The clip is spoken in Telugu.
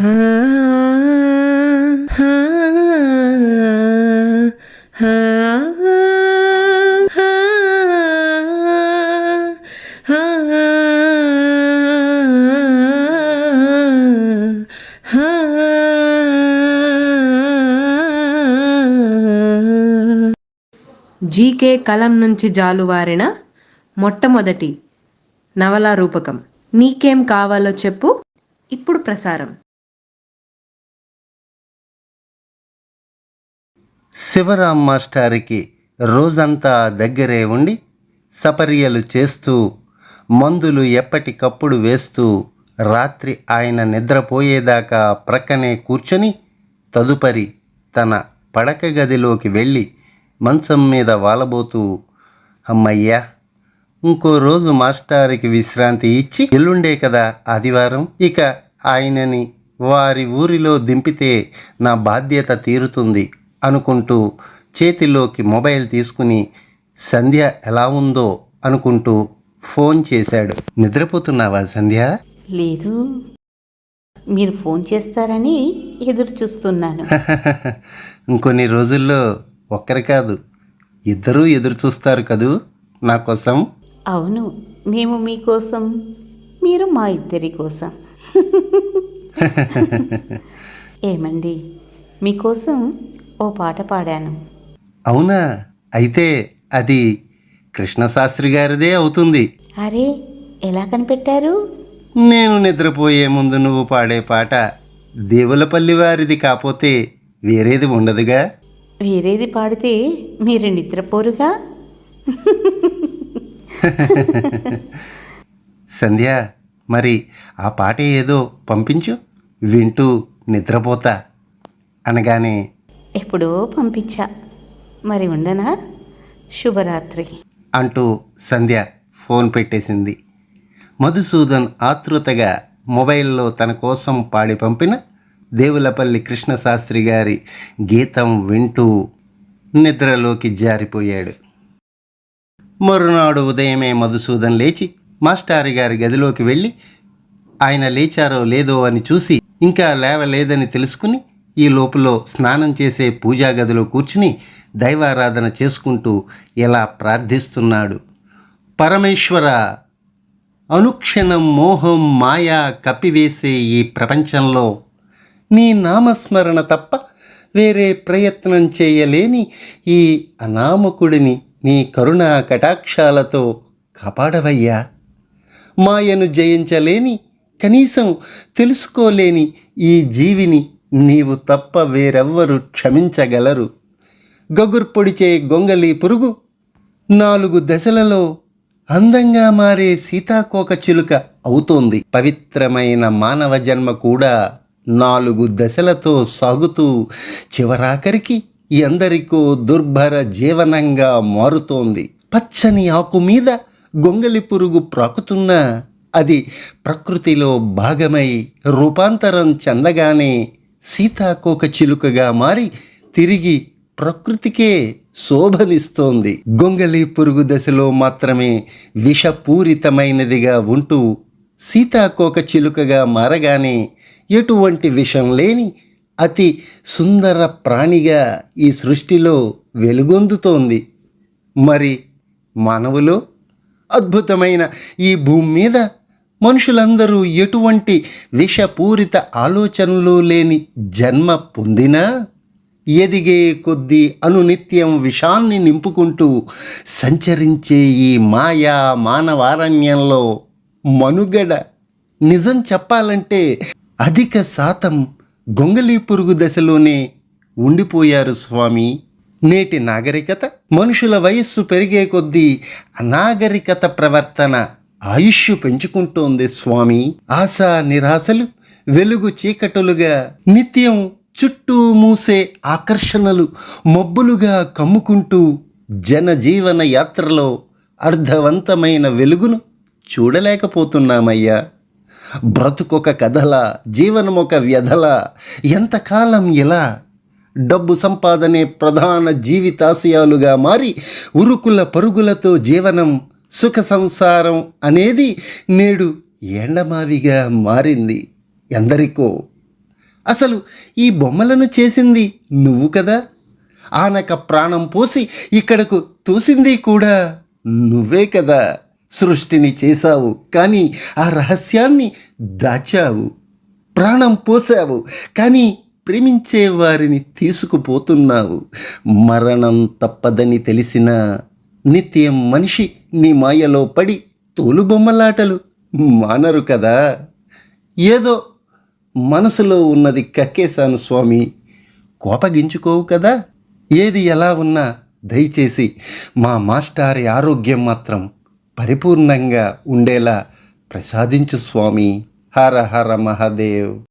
జీకే కలం నుంచి జాలువారిన మొట్టమొదటి నవలా రూపకం. నీకేం కావాలో చెప్పు. ఇప్పుడు ప్రసారం. శివరాం మాస్టారికి రోజంతా దగ్గరే ఉండి సపర్యలు చేస్తూ మందులు ఎప్పటికప్పుడు వేస్తూ రాత్రి ఆయన నిద్రపోయేదాకా ప్రక్కనే కూర్చొని తదుపరి తన పడక గదిలోకి వెళ్ళి మంచం మీద వాలబోతూ అమ్మయ్యా ఇంకో రోజు మాస్టారికి విశ్రాంతి ఇచ్చి ఎల్లుండే కదా ఆదివారం. ఇక ఆయనని వారి ఊరిలో దింపితే నా బాధ్యత తీరుతుంది. అనుకుంటూ చేతిలోకి మొబైల్ తీసుకుని సంధ్య ఎలా ఉందో అనుకుంటూ ఫోన్ చేశాడు. నిద్రపోతున్నావా సంధ్య? లేదు. మీరు ఫోన్ చేస్తారని ఎదురు చూస్తున్నాను. ఇంకొన్ని రోజుల్లో ఒక్కరు కాదు ఇద్దరూ ఎదురు చూస్తారు కదూ నా కోసం? అవును మేము మీకోసం మీరు మా ఇద్దరి కోసం. ఏమండి మీకోసం ఓ పాట పాడాను. అవునా? అయితే అది కృష్ణశాస్త్రి గారిదే అవుతుంది. అరే ఎలా కనిపెట్టారు? నేను నిద్రపోయే ముందు నువ్వు పాడే పాట దేవులపల్లి వారిది కాపోతే వేరేది ఉండదుగా? వేరేది పాడితే మీరు నిద్రపోరుగా? సంధ్య మరి ఆ పాట ఏదో పంపించు. వింటూ నిద్రపోతా. అనగానే ఎప్పుడో పంపించా. మరి ఉండనా? శుభరాత్రి. అంటూ సంధ్య ఫోన్ పెట్టేసింది. మధుసూదన్ ఆతృతగా మొబైల్లో తన కోసం పాడి పంపిన దేవులపల్లి కృష్ణశాస్త్రి గారి గీతం వింటూ నిద్రలోకి జారిపోయాడు. మరునాడు ఉదయమే మధుసూదన్ లేచి మాస్టారి గారి గదిలోకి వెళ్ళి ఆయన లేచారో లేదో అని చూసి ఇంకా లేవలేదని తెలుసుకుని ఈ లోపల స్నానం చేసే పూజా గదిలో కూర్చుని దైవారాధన చేసుకుంటూ ఎలా ప్రార్థిస్తున్నాడు. పరమేశ్వర అనుక్షణం మోహం మాయా కప్పివేసే ఈ ప్రపంచంలో నీ నామస్మరణ తప్ప వేరే ప్రయత్నం చేయలేని ఈ అనామకుడిని నీ కరుణా కటాక్షాలతో కాపాడవయ్యా. మాయను జయించలేని కనీసం తెలుసుకోలేని ఈ జీవిని నీవు తప్ప వేరెవ్వరు క్షమించగలరు. గగుర్పొడిచే గొంగలి పురుగు నాలుగు దశలలో అందంగా మారే సీతాకోక చిలుక అవుతోంది. పవిత్రమైన మానవ జన్మ కూడా నాలుగు దశలతో సాగుతూ చివరాఖరికి ఎందరికో దుర్భర జీవనంగా మారుతోంది. పచ్చని ఆకు మీద గొంగలి పురుగు ప్రాకుతున్నా అది ప్రకృతిలో భాగమై రూపాంతరం చెందగానే సీతాకోక చిలుకగా మారి తిరిగి ప్రకృతికే శోభనిస్తోంది. గొంగలి పురుగు దశలో మాత్రమే విషపూరితమైనదిగా ఉంటూ సీతాకోక చిలుకగా మారగానే ఎటువంటి విషం లేని అతి సుందర ప్రాణిగా ఈ సృష్టిలో వెలుగొందుతోంది. మరి మానవులు అద్భుతమైన ఈ భూమి మీద మనుషులందరూ ఎటువంటి విషపూరిత ఆలోచనలు లేని జన్మ పొందినా ఎదిగే కొద్దీ అనునిత్యం విషాన్ని నింపుకుంటూ సంచరించే ఈ మాయా మానవారణ్యంలో మనుగడ. నిజం చెప్పాలంటే అధిక శాతం గొంగళీ పురుగు దశలోనే ఉండిపోయారు స్వామి. నేటి నాగరికత మనుషుల వయస్సు పెరిగే కొద్దీ అనాగరికత ప్రవర్తన ఆయుష్ పెంచుకుంటోంది స్వామి. ఆశా నిరాశలు వెలుగు చీకటులుగా నిత్యం చుట్టూ మూసే ఆకర్షణలు మబ్బులుగా కమ్ముకుంటూ జనజీవన యాత్రలో అర్థవంతమైన వెలుగును చూడలేకపోతున్నామయ్యా. బ్రతుకొక కథల జీవనమొక వ్యధల ఎంతకాలం ఇలా డబ్బు సంపాదనే ప్రధాన జీవితాశయాలుగా మారి ఉరుకుల పరుగులతో జీవనం సుఖ సంసారం అనేది నేడు ఎండమావిగా మారింది ఎందరికో. అసలు ఈ బొమ్మలను చేసింది నువ్వు కదా? ఆనక ప్రాణం పోసి ఇక్కడకు తోసింది కూడా నువ్వే కదా. సృష్టిని చేశావు కానీ ఆ రహస్యాన్ని దాచావు. ప్రాణం పోసావు కానీ ప్రేమించే వారిని తీసుకుపోతున్నావు. మరణం తప్పదని తెలిసిన నిత్యం మనిషి నీ మాయలో పడి తోలుబొమ్మలాటలు మానరు కదా. ఏదో మనసులో ఉన్నది కక్కేశాను స్వామి. కోపగించుకోవు కదా. ఏది ఎలా ఉన్నా దయచేసి మా మాస్టారి ఆరోగ్యం మాత్రం పరిపూర్ణంగా ఉండేలా ప్రసాదించు స్వామి. హర హర మహాదేవ్.